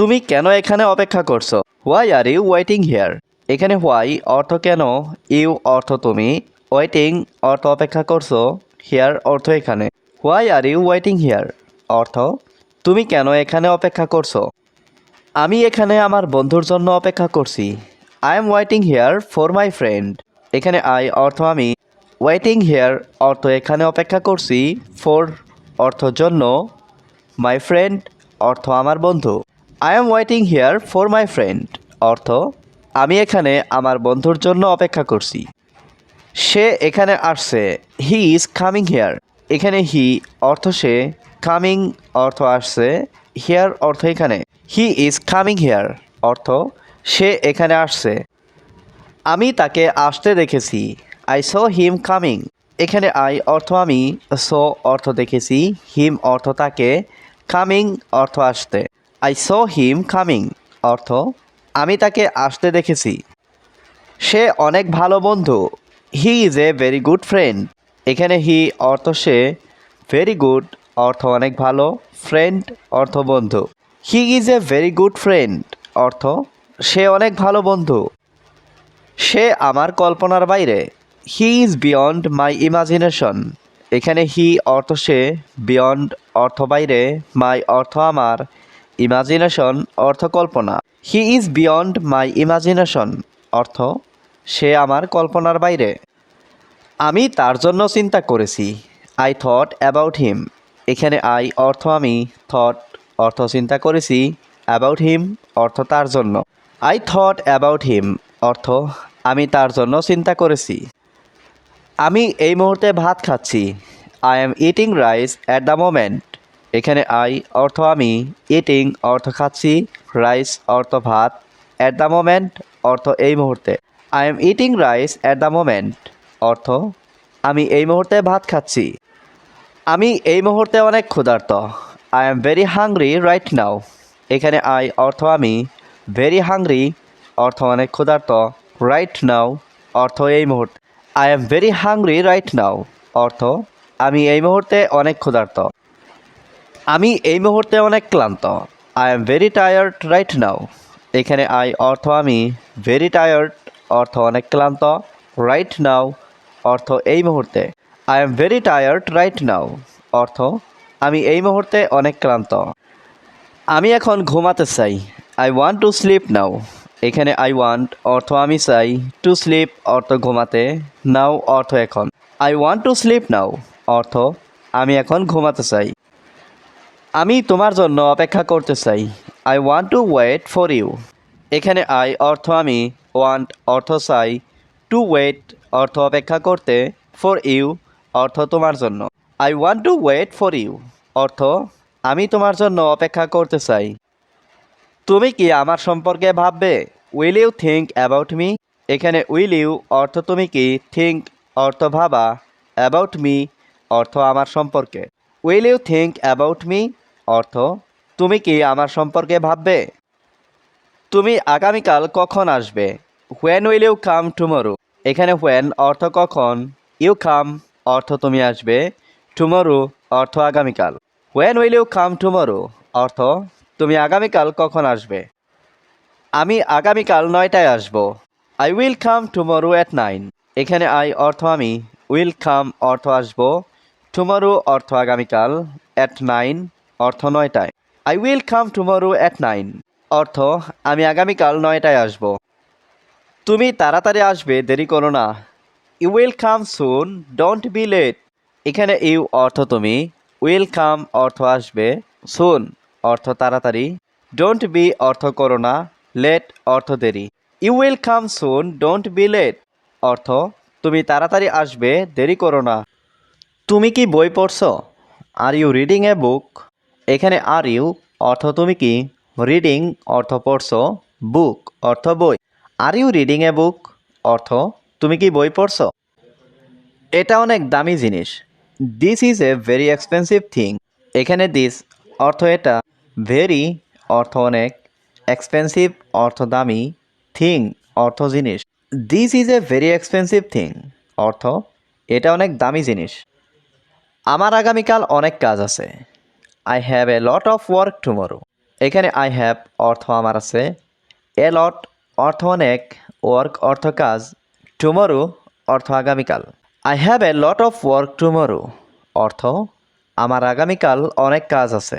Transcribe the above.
তুমি কেন এখানে অপেক্ষা করছ? Why are you waiting here এখানে হোয়াই অর্থ কেন? ইউ অর্থ তুমি। ওয়েটিং অর্থ অপেক্ষা করছ। হেয়ার অর্থ এখানে। Why are you waiting here অর্থ, তুমি কেন এখানে অপেক্ষা করছ? আমি এখানে আমার বন্ধুর জন্য অপেক্ষা করছি। I am waiting here for my friend এখানে আই অর্থ আমি। ওয়েটিং হেয়ার অর্থ এখানে অপেক্ষা করছি। ফর অর্থ জন্য। মাই ফ্রেন্ড অর্থ আমার বন্ধু। I am waiting here for my friend অর্থ, আমি এখানে আমার বন্ধুর জন্য অপেক্ষা করছি। সে এখানে আসছে। হি ইজ কামিং হিয়ার এখানে হি অর্থ সে কামিং অর্থ আসছে। হিয়ার অর্থ এখানে। হি ইজ কামিং হিয়ার অর্থ, সে এখানে আসছে। আমি তাকে আসতে দেখেছি। আই স হিম কামিং এখানে আই অর্থ আমি। স অর্থ দেখেছি। হিম অর্থ তাকে। কামিং অর্থ আসতে। আই স হিম কামিং অর্থ, আমি তাকে আসতে দেখেছি। সে অনেক ভালো বন্ধু। He is a very good friend এখানে হি অর্থ সে ভেরি গুড অর্থ অনেক ভালো ফ্রেন্ড অর্থ বন্ধু। He is a very good friend অর্থ, সে অনেক ভালো বন্ধু। সে আমার কল্পনার বাইরে। He is beyond my imagination এখানে হি অর্থ সে বিয়ন্ড অর্থ বাইরে মাই অর্থ আমার। ইমাজিনেশন অর্থ কল্পনা। He is beyond my imagination অর্থ, সে আমার কল্পনার বাইরে। আমি তার জন্য চিন্তা করেছি। আই থট অ্যাবাউট হিম এখানে আই অর্থ আমি থট অর্থ চিন্তা করেছি। অ্যাবাউট হিম অর্থ তার জন্য। আই থট অ্যাবাউট হিম অর্থ, আমি তার জন্য চিন্তা করেছি। আমি এই মুহূর্তে ভাত খাচ্ছি। I am eating rice at the moment এখানে আই অর্থ আমি ইটিং অর্থ খাচ্ছি রাইস অর্থ ভাত অ্যাট দ্য মোমেন্ট অর্থ এই মুহূর্তে। I am eating rice at the moment অর্থ আমি এই মুহূর্তে ভাত খাচ্ছি। আমি এই মুহূর্তে অনেক ক্ষুধার্ত। I am very hungry right now এখানে আই অর্থ আমি ভেরি হাংরি অর্থ অনেক ক্ষুধার্ত। রাইট নাও অর্থ এই মুহূর্তে। I am very hungry right now অর্থ আমি এই মুহূর্তে অনেক ক্ষুধার্ত। আমি এই মুহূর্তে অনেক ক্লান্ত। I am very tired right now এখানে আই অর্থ আমি ভেরি টায়ার্ড অর্থ অনেক ক্লান্ত। রাইট নাও অর্থ এই মুহূর্তে। I am very tired right now অর্থ আমি এই মুহূর্তে অনেক ক্লান্ত। আমি এখন ঘুমাতে চাই। I want to sleep now এখানে আই ওয়ান্ট অর্থ আমি চাই টু স্লিপ অর্থ ঘুমাতে। নাও অর্থ এখন। I want to sleep now অর্থ আমি এখন ঘুমাতে চাই। আমি তোমার জন্য অপেক্ষা করতে চাই। I want to wait for you এখানে আই অর্থ আমি ওয়ান্ট অর্থ চাই। টু ওয়েট অর্থ অপেক্ষা করতে ফর ইউ অর্থ তোমার জন্য। I want to wait for you অর্থ, আমি তোমার জন্য অপেক্ষা করতে চাই। তুমি কি আমার সম্পর্কে ভাববে? Will you think about me এখানে উইল ইউ অর্থ তুমি কি? থিঙ্ক অর্থ ভাবা। অ্যাবাউট মি অর্থ আমার সম্পর্কে। Will you think about me অর্থ, তুমি কি আমার সম্পর্কে ভাববে? তুমি আগামীকাল কখন আসবে? When will you come tomorrow এখানে হোয়েন অর্থ কখন? ইউ কাম অর্থ তুমি আসবে। টুমরো অর্থ আগামীকাল। When will you come tomorrow অর্থ, তুমি আগামীকাল কখন আসবে? আমি আগামীকাল নয়টায় আসব। I will come tomorrow at nine এখানে আই অর্থ আমি। উইল কাম অর্থ আসব। টুমরো অর্থ আগামীকাল অ্যাট নাইন অর্থ নয়টায়। I will come tomorrow at nine অর্থ, আমি আগামীকাল নয়টায় আসব। তুমি তাড়াতাড়ি আসবে, দেরি করো না। You will come soon don't be late এখানে ইউ অর্থ তুমি। উইল কাম অর্থ আসবে সুন অর্থ তাড়াতাড়ি। ডোন্ট বি অর্থ করো না। লেট অর্থ দেরি। You will come soon don't be late অর্থ, তুমি তাড়াতাড়ি আসবে, দেরি করো না। তুমি কি বই পড়ছো? আর ইউ রিডিং এ বুক এখানে আর ইউ অর্থ তুমি কি? রিডিং অর্থ পড়ছো। বুক অর্থ বই। আর ইউ রিডিং এ বুক অর্থ, তুমি কি বই পড়ছো? এটা অনেক দামি জিনিস। This is a very expensive thing এখানে দিস অর্থ এটা। ভেরি অর্থ অনেক। এক্সপেন্সিভ অর্থ দামি। থিং অর্থ জিনিস। This is a very expensive thing অর্থ, এটা অনেক দামি জিনিস। আমার আগামীকাল অনেক কাজ আছে। I have a lot of work tomorrow এখানে আই হ্যাভ অর্থ আমার আছে। এ লট অর্থ অনেক ওয়ার্ক অর্থ কাজ। টুমরো অর্থ আগামীকাল। I have a lot of work tomorrow অর্থ, আমার আগামীকাল অনেক কাজ আছে।